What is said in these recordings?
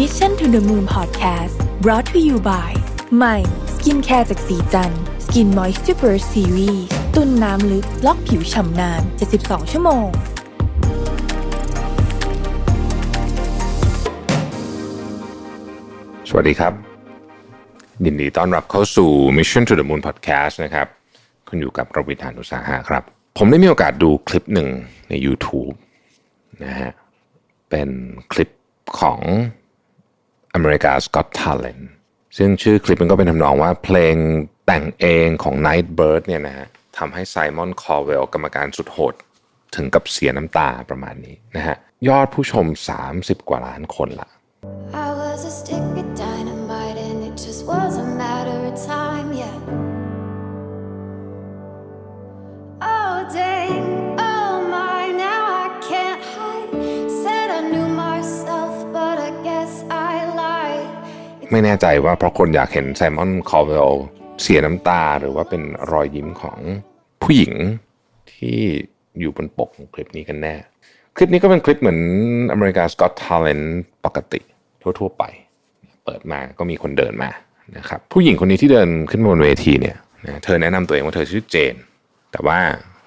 Mission to the Moon Podcast brought to you by ใหม่สกินแคร์จากสีจัน Skin Moisture Burst Series ตุนน้ำลึก ล็อกผิวฉ่ำนาน 72 ชั่วโมง สวัสดีครับ ยินดีต้อนรับเข้าสู่ Mission to the Moon Podcast นะครับ คุณอยู่กับประวิทานุสาหะครับ ผมได้มีโอกาสดูคลิปหนึ่งใน YouTube นะฮะ เป็นคลิปของ America's Got Talent ซึ่งชื่อคลิปมันก็เป็นทำนองว่าเพลงแต่งเองของ Nightbird เนี่ยนะฮะทำให้ไซมอนคอร์เวลกรรมการสุดโหด ถึงกับเสียน้ำตาประมาณนี้นะฮะยอดผู้ชม 30 กว่าล้านคนละ ไม่แน่ใจว่าเพราะคนอยากเห็นไซมอนคอร์เวลเสียน้ำตาหรือว่าเป็นรอยยิ้มของผู้หญิงที่อยู่บนปกของคลิปนี้กันแน่ คลิปนี้ก็เป็นคลิปเหมือน America's Got Talent ปกติทั่วๆไป เปิดมาก็มีคนเดินมานะครับผู้หญิงคนนี้ที่เดินขึ้นบนเวทีเนี่ยนะเธอแนะนำตัวเองว่าเธอชื่อเจน แต่ว่า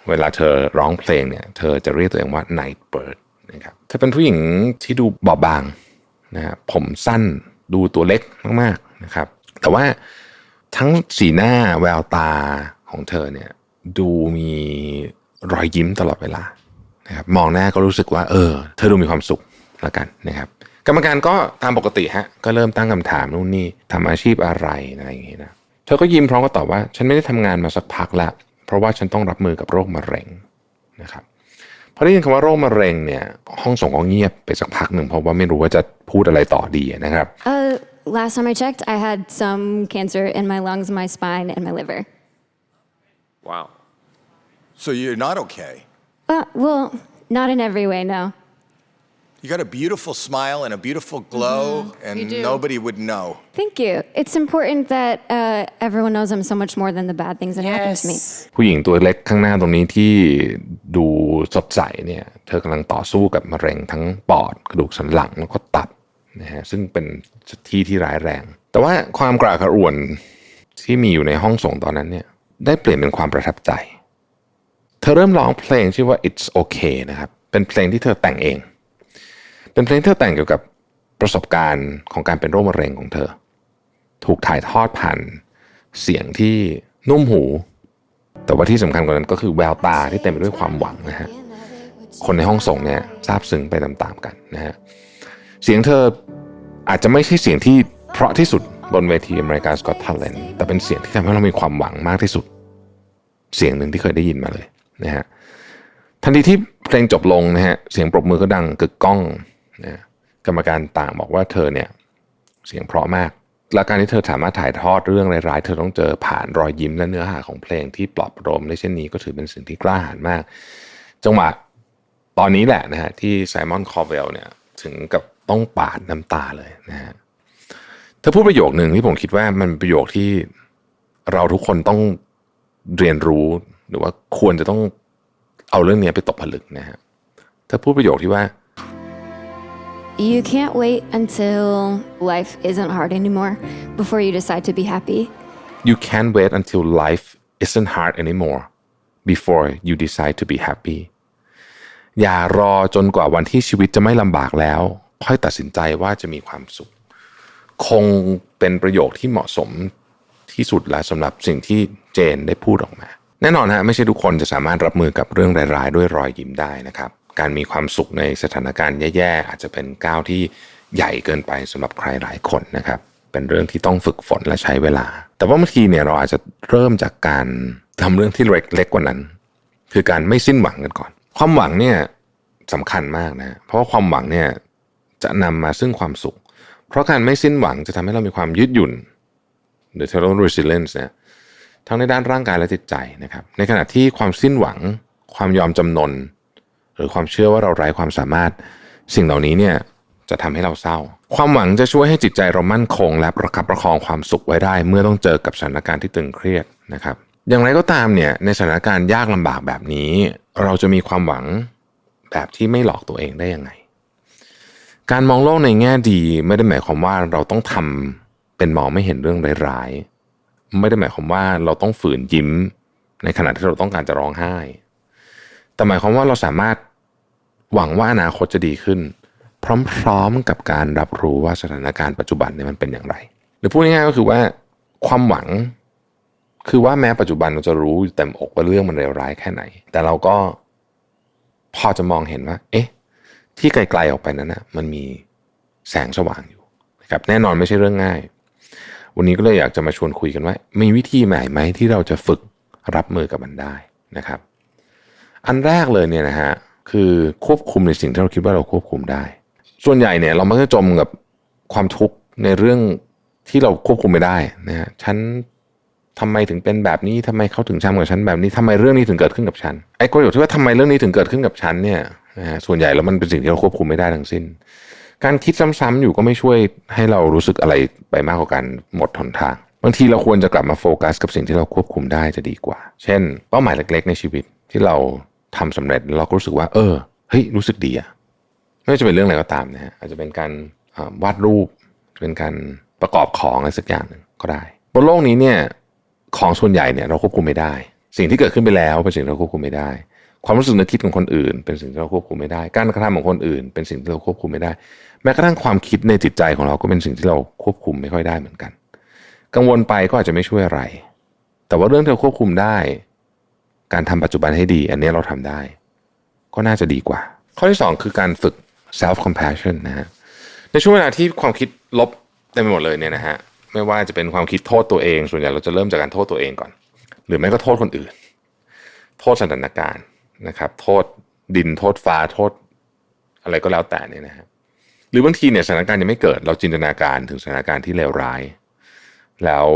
เวลาเธอร้องเพลงเนี่ยเธอจะเรียกตัวเองว่า Nightbird นะครับเธอเป็นผู้หญิงที่ดูบอบบางนะฮะผมสั้น ดูตัวเล็กมากๆนะครับ แต่ว่าทั้งสีหน้าแววตาของเธอเนี่ยดูมีรอยยิ้มตลอดเวลานะครับมองหน้าก็รู้สึกว่า เออ เธอดูมีความสุขแล้วกันนะครับ กรรมการก็ตามปกติฮะก็เริ่มตั้งคำถามนู่นนี่ทำอาชีพอะไรอะไรอย่างเงี้นะเธอก็ยิ้มพร้อมก็ตอบว่า ฉันไม่ได้ทำงานมาสักพักแล้วเพราะว่าฉันต้องรับมือกับโรคมะเร็งนะครับ พอได้ยินคำว่าโรคมะเร็งเนี่ย ห้องส่งก็เงียบไปสักพักหนึ่งเพราะว่าไม่รู้ว่าจะพูดอะไรต่อดีนะครับ Uh, last time I checked, I had some cancer in my lungs, my spine, and my liver. Wow. So you're not okay. Uh, well, not in every way, no. You got a beautiful smile and a beautiful glow, and nobody would know. Thank you. It's important that uh, everyone knows I'm so much more than the bad things that happen to me. ผู้หญิงตัวเล็กข้างหน้าตรงนี้ที่ดูสดใสเนี่ย เธอกำลังต่อสู้กับมะเร็งทั้งปอดกระดูกสันหลังแล้วก็ตับนะฮะซึ่งเป็นที่ที่ร้ายแรง แต่ว่าความกระอักกระอ่วนที่มีอยู่ในห้องส่งตอนนั้นเนี่ย ได้เปลี่ยนเป็นความประทับใจ เธอเริ่มร้องเพลงชื่อว่า it's okay นะครับ เป็นเพลงที่เธอแต่งเอง เป็นเพลงที่เธอแต่งเกี่ยวกับประสบการณ์ของการเป็นโรคมะเร็งของเธอ ถูกถ่ายทอดผ่านเสียงที่นุ่มหู แต่ว่าที่สำคัญกว่านั้นก็คือแววตาที่เต็มไปด้วยความหวังนะฮะคนในห้องส่งเนี่ยซาบซึ้งไปตามๆกันนะฮะเสียงเธออาจจะไม่ใช่เสียงที่เพราะที่สุดบนเวที America's Got Talent แต่เป็นเสียงที่ทำให้เรามีความหวังมากที่สุด เสียงหนึ่งที่เคยได้ยินมาเลยนะฮะทันทีที่เพลงจบลงนะฮะเสียงปรบมือก็ดังกึกก้อง นะกรรมการต่างบอกว่าเธอเนี่ยเสียงเพราะมาก และการที่เธอสามารถถ่ายทอดเรื่องร้ายๆเธอต้องเจอผ่านรอยยิ้มและเนื้อหาของเพลงที่ปลอบประโลมได้เช่นนี้ก็ถือเป็นสิ่งที่กล้าหาญมาก จังหวะตอนนี้แหละนะฮะที่ไซมอนคอร์เวลเนี่ยถึงกับต้องปาดน้ำตาเลยนะฮะเธอพูดประโยคหนึ่งที่ผมคิดว่ามันเป็นประโยคที่เราทุกคนต้องเรียนรู้ หรือว่าควรจะต้องเอาเรื่องนี้ไปตกผลึกนะฮะเธอพูดประโยคที่ว่า You can't wait until life isn't hard anymore before you decide to be happy. you can't wait until life isn't hard anymore before you decide to be happy อย่ารอจนกว่าวันที่ชีวิตจะไม่ลำบากแล้ว ค่อยตัดสินใจว่าจะมีความสุข คงเป็นประโยคที่เหมาะสมที่สุดแล้วสำหรับสิ่งที่เจนได้พูดออกมา แน่นอนฮะไม่ใช่ทุกคนจะสามารถรับมือกับเรื่องร้ายๆ ด้วยรอยยิ้มได้นะครับ การมีความสุขในสถานการณ์แย่ๆอาจจะเป็นก้าวที่ใหญ่เกินไปสำหรับใครหลายคนนะครับเป็นเรื่องที่ต้องฝึกฝนและใช้เวลา แต่ว่าบางทีเนี่ยเราอาจจะเริ่มจากการทำเรื่องที่เล็กเล็กกว่านั้น คือการไม่สิ้นหวังกันก่อน ความหวังเนี่ยสำคัญมากนะ เพราะวาความหวังเนี่ยจะนำมาซึ่งความสุข เพราะการไม่สิ้นหวังจะทำให้เรามีความยืดหยุ่นหรือ total resilience เนี่ยทั้งในด้านร่างกายและจิตใจนะครับ ในขณะที่ความสิ้นหวัง ความยอมจำนน หรือความเชื่อว่าเราไร้ความสามารถ สิ่งเหล่านี้เนี่ยจะทำให้เราเศร้า ความหวังจะช่วยให้จิตใจเรามั่นคง และประคับประคองความสุขไว้ได้ เมื่อต้องเจอกับสถานการณ์ที่ตึงเครียดนะครับ อย่างไรก็ตามเนี่ยในสถานการณ์ยากลำบากแบบนี้ เราจะมีความหวังแบบที่ไม่หลอกตัวเองได้ยังไง การมองโลกในแง่ดี ไม่ได้หมายความว่าเราต้องทำเป็นมองไม่เห็นเรื่องร้ายๆไม่ได้หมายความว่าเราต้องฝืนยิ้ม ในขณะที่เราต้องการจะร้องไห้ แต่หมายความว่าเราสามารถ หวังว่าอนาคตจะดีขึ้น พร้อมๆกับการรับรู้ว่าสถานการณ์ปัจจุบันเนี่ยมันเป็นอย่างไร หรือพูดง่ายๆก็คือว่าความหวัง คือว่าแม้ปัจจุบันเราจะรู้เต็มอกว่าเรื่องมันเลวร้ายแค่ไหน แต่เราก็พอจะมองเห็นว่า เอ๊ะ ที่ไกลๆออกไปนั้นนะมันมีแสงสว่างอยู่นะครับแน่นอนไม่ใช่เรื่องง่าย วันนี้ก็เลยอยากจะมาชวนคุยกันว่า มีวิธีใหม่ไหมที่เราจะฝึกรับมือกับมันได้นะครับ อันแรกเลยเนี่ยนะฮะ คือควบคุมในสิ่งที่เราคิดว่าเราควบคุมได้ ส่วนใหญ่เนี่ยเรามักจะจมกับความทุกข์ในเรื่องที่เราควบคุมไม่ได้นะฮะฉันทำไมถึงเป็นแบบนี้ทำไมเขาถึงทำกับฉันแบบนี้ทำไมเรื่องนี้ถึงเกิดขึ้นกับฉันไอ้ประโยชน์ที่ว่าทำไมเรื่องนี้ถึงเกิดขึ้นกับฉันเนี่ยนะฮะส่วนใหญ่แล้วมันเป็นสิ่งที่เราควบคุมไม่ได้ทั้งสิ้น การคิดซ้ำๆอยู่ก็ไม่ช่วยให้เรารู้สึกอะไรไปมากกว่าการหมดหนทาง บางทีเราควรจะกลับมาโฟกัสกับสิ่งที่เราควบคุมได้จะดีกว่า เช่น เป้าหมายเล็ก ๆ ในชีวิตที่เรา ทำสำเร็จเราก็รู้สึกว่า เออเฮ้ยรู้สึกดีอะไม่ว่าจะเป็นเรื่องอะไรก็ตามนะฮะอาจจะเป็นการวาดรูปเป็นการประกอบของอะไรสักอย่างหนึ่งก็ได้ บนโลกนี้เนี่ยของส่วนใหญ่เนี่ยเราควบคุมไม่ได้ สิ่งที่เกิดขึ้นไปแล้วเป็นสิ่งที่เราควบคุมไม่ได้ ความรู้สึกนึกคิดของคนอื่น เป็นสิ่งที่เราควบคุมไม่ได้ การกระทำของคนอื่น เป็นสิ่งที่เราควบคุมไม่ได้ แม้กระทั่งความคิดในจิตใจของเราก็เป็นสิ่งที่เราควบคุมไม่ค่อยได้เหมือนกัน กังวลไปก็อาจจะไม่ช่วยอะไร แต่ว่าเรื่องที่เราควบคุมได้ การทำปัจจุบันให้ดี อันนี้เราทำได้ ก็น่าจะดีกว่า ข้อที่สองคือการฝึก self compassion นะฮะในช่วงเวลาที่ความคิดลบเต็มไปหมดเลยเนี่ยนะฮะไม่ว่าจะเป็นความคิดโทษตัวเอง ส่วนใหญ่เราจะเริ่มจากการโทษตัวเองก่อน หรือไม่ก็โทษคนอื่น โทษสถานการณ์นะครับ โทษดินโทษฟ้าโทษอะไรก็แล้วแต่เนี่ยนะฮะหรือบางทีเนี่ยสถานการณ์ยังไม่เกิด เราจินตนาการถึงสถานการณ์ที่เลวร้าย แล้ว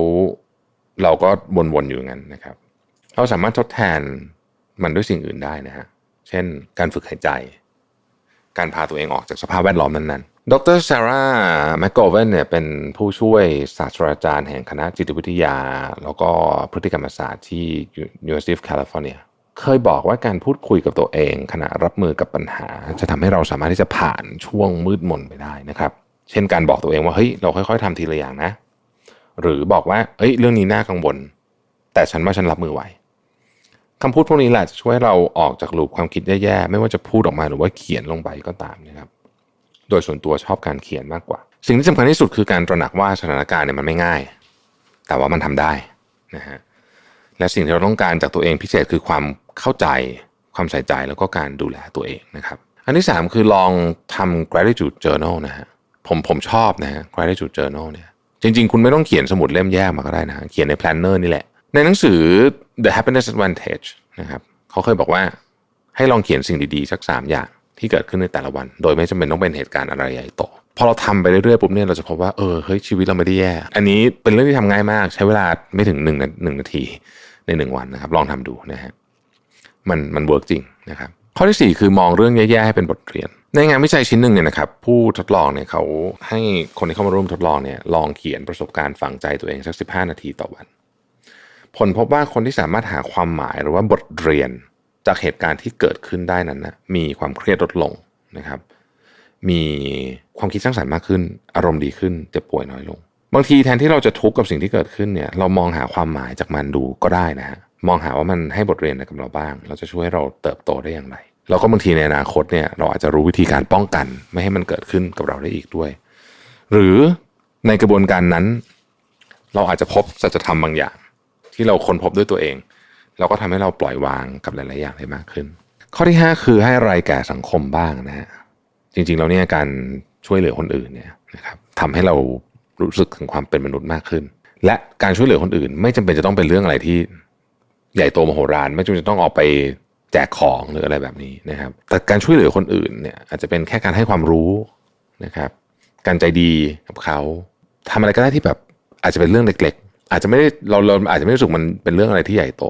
เราก็วนๆอยู่งั้นนะครับ เราสามารถทดแทนมันด้วยสิ่งอื่นได้นะฮะ เช่น การฝึกหายใจ การพาตัวเองออกจากสภาพแวดล้อมนั้นๆ ดรซาร่าแมคโกเวนเนี่ยเป็นผู้ช่วยศาสตราจารย์แห่งคณะจิตวิทยา แล้วก็พฤติกรรมศาสตร์ที่ University of California เคยบอกว่าการพูดคุยกับตัวเอง ขณะรับมือกับปัญหา จะทำให้เราสามารถที่จะผ่านช่วงมืดมนไปได้นะครับ เช่นการบอกตัวเองว่าเฮ้ยเราค่อยๆทำทีละอย่างนะ หรือบอกว่าเอ้ยเรื่องนี้น่ากังวล แต่ฉันว่าฉันรับมือไหว คำพูดพวกนี้แหละจะช่วยเราออกจากลูปความคิดแย่ๆ ไม่ว่าจะพูดออกมาหรือว่าเขียนลงไปก็ตามนะครับ โดยส่วนตัวชอบการเขียนมากกว่า สิ่งที่สำคัญที่สุดคือการตระหนักว่าสถานการณ์เนี่ยมันไม่ง่าย แต่ว่ามันทำได้นะฮะและสิ่งที่เราต้องการจากตัวเองพิเศษคือความเข้าใจความใส่ใจแล้วก็การดูแลตัวเองนะครับ อันที่สามคือลองทำ gratitude journal นะฮะผมผมชอบนะฮะ gratitude journal เนี่ยจริง ๆ คุณไม่ต้องเขียนสมุดเล่มแยกมาก็ได้นะเขียนใน planner นี่แหละ ในหนังสือ The Happiness Advantage นะครับเขาเคยบอกว่าให้ลองเขียนสิ่งดีๆสักสามอย่างที่เกิดขึ้นในแต่ละวัน โดยไม่จำเป็นต้องเป็นเหตุการณ์อะไรใหญ่โตพอเราทำไปเรื่อยๆปุ๊บเนี่ยเราจะพบว่าเออเฮ้ยชีวิตเราไม่ได้แย่ อันนี้เป็นเรื่องที่ทำง่ายมาก ใช้เวลาไม่ถึงหนึ่งหนึ่งนาทีในหนึ่งวันนะครับ ลองทำดูนะฮะมันมันเวิร์กจริงนะครับ ข้อที่สี่คือมองเรื่องแย่ๆให้เป็นบทเรียน ในงานวิจัยชิ้นหนึ่งเนี่ยนะครับ ผู้ทดลองเนี่ยเขาให้คนที่เข้ามาร่วมทดลองเนี่ยลองเขียนประสบการณ์ฝังใจตัวเองสักสิบห้านาทีต่อวัน ผลพบว่าคนที่สามารถหาความหมายหรือว่าบทเรียนจากเหตุการณ์ที่เกิดขึ้นได้นั้นนะมีความเครียดลดลงนะครับ มีความคิดสร้างสรรค์มากขึ้น อารมณ์ดีขึ้นเจ็บป่วยน้อยลง บางทีแทนที่เราจะทุกข์กับสิ่งที่เกิดขึ้นเนี่ย เรามองหาความหมายจากมันดูก็ได้นะฮะมองหาว่ามันให้บทเรียนอะไรกับเราบ้าง เราจะช่วยเราเติบโตได้อย่างไรแล้วก็บางทีในอนาคตเนี่ยเราอาจจะรู้วิธีการป้องกัน ไม่ให้มันเกิดขึ้นกับเราได้อีกด้วย หรือในกระบวนการนั้น เราอาจจะพบสัจธรรมบางอย่าง ที่เราค้นพบด้วยตัวเอง เราก็ทำให้เราปล่อยวางกับหลาย ๆ อย่างได้มากขึ้น ข้อที่ 5 คือให้อะไรแก่สังคมบ้างนะฮะจริง ๆ แล้วเนี่ยการช่วยเหลือคนอื่นเนี่ยนะครับทำให้เรารู้สึกถึงความเป็นมนุษย์มากขึ้น และการช่วยเหลือคนอื่น ไม่จำเป็นจะต้องเป็นเรื่องอะไรที่ใหญ่โตมโหฬารไม่จำเป็นจะต้องออกไปแจกของหรืออะไรแบบนี้นะครับ แต่การช่วยเหลือคนอื่นเนี่ยอาจจะเป็นแค่การให้ความรู้นะครับ การใจดีกับเขาทำอะไรก็ได้ที่แบบอาจจะเป็นเรื่องเล็ก อาจจะไม่ได้เราเราอาจจะไม่รู้สึกมันเป็นเรื่องอะไรที่ใหญ่โต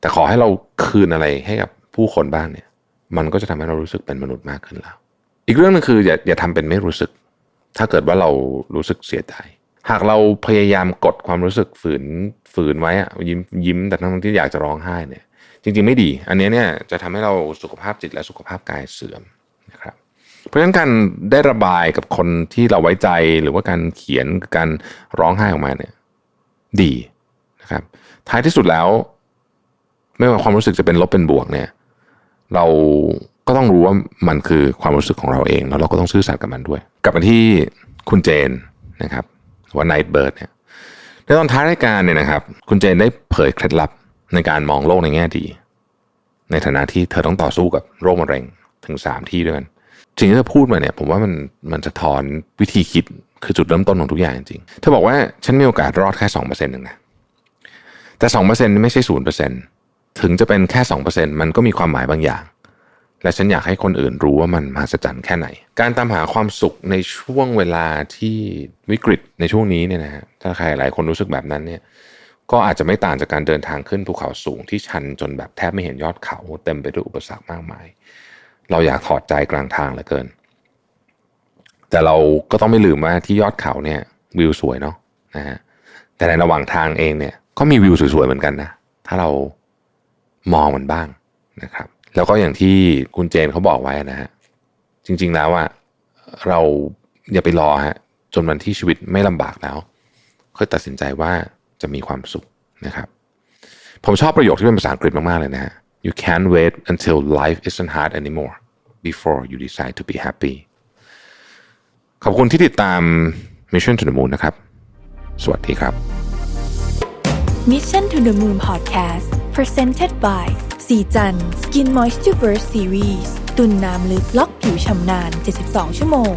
แต่ขอให้เราคืนอะไรให้กับผู้คนบ้างเนี่ย มันก็จะทำให้เรารู้สึกเป็นมนุษย์มากขึ้นแล้ว อีกเรื่องหนึงคืออย่าอย่าทำเป็นไม่รู้สึก ถ้าเกิดว่าเรารู้สึกเสียใจ หากเราพยายามกดความรู้สึกฝืนฝืนไว้อะยิ้มยิ้มแต่ทั้งที่อยากจะร้องไห้เนี่ย จริง ๆไม่ดี อันนี้เนี่ยจะทำให้เราสุขภาพจิตและสุขภาพกายเสื่อมนะครับเพราะฉะนั้นการได้ระบายกับคนที่เราไว้ใจหรือว่าการเขียนการร้องไห้ออกมาเนี่ย ดีนะครับท้ายที่สุดแล้ว ไม่ว่าความรู้สึกจะเป็นลบเป็นบวกเนี่ย เราก็ต้องรู้ว่ามันคือความรู้สึกของเราเองแล้วเราก็ต้องซื่อสัตย์กับมันด้วย กลับมาที่คุณเจนนะครับว่า Night Bird เนี่ยในตอนท้ายรายการเนี่ยนะครับ คุณเจนได้เผยเคล็ดลับในการมองโลกในแง่ดี ในฐานะที่เธอต้องต่อสู้กับโรคมะเร็งถึงสามที่ด้วยกัน สิ่งที่เธอพูดมาเนี่ย ผมว่ามันมันจะทอนวิธีคิดคือจุดเริ่มต้นของทุกอย่างจริงเธอบอกว่าฉันมีโอกาสรอดแค่สองเปอร์เซ็นต์หนึ่งนะแต่สองเปอร์เซ็นต์ไม่ใช่ศูนย์เปอร์เซ็นต์ถึงจะเป็นแค่สองเปอร์เซ็นต์มันก็มีความหมายบางอย่าง และฉันอยากให้คนอื่นรู้ว่ามันมหัศจรรย์แค่ไหน การตามหาความสุขในช่วงเวลาที่วิกฤตในช่วงนี้เนี่ยนะฮะถ้าใครหลายคนรู้สึกแบบนั้นเนี่ยก็อาจจะไม่ต่างจากการเดินทางขึ้นภูเขาสูงที่ชันจนแบบแทบไม่เห็นยอดเขาเต็มไปด้วยอุปสรรคมากมาย เราอยากถอดใจกลางทางเหลือเกิน แต่เราก็ต้องไม่ลืมว่าที่ยอดเขาเนี่ยวิวสวยเนาะนะฮะแต่ในระหว่างทางเองเนี่ยก็มีวิวสวยๆเหมือนกันนะถ้าเรามองมันบ้างนะครับ แล้วก็อย่างที่คุณเจนเขาบอกไว้นะฮะจริง ๆแล้วอะเราอย่าไปรอฮะจนวันที่ชีวิตไม่ลำบากแล้ว ค่อยตัดสินใจว่าจะมีความสุขนะครับ ผมชอบประโยคที่เป็นภาษาอังกฤษมาก ๆ เลยนะฮะ you can't wait until life isn't hard anymore before you decide to be happy ขอบคุณที่ติดตาม Mission to the Moon นะครับ สวัสดีครับ Mission to the Moon Podcast Presented by สีจัน Skin Moisture Burst Series ตุนน้ำลึกล็อกผิวชำนาน 72 ชั่วโมง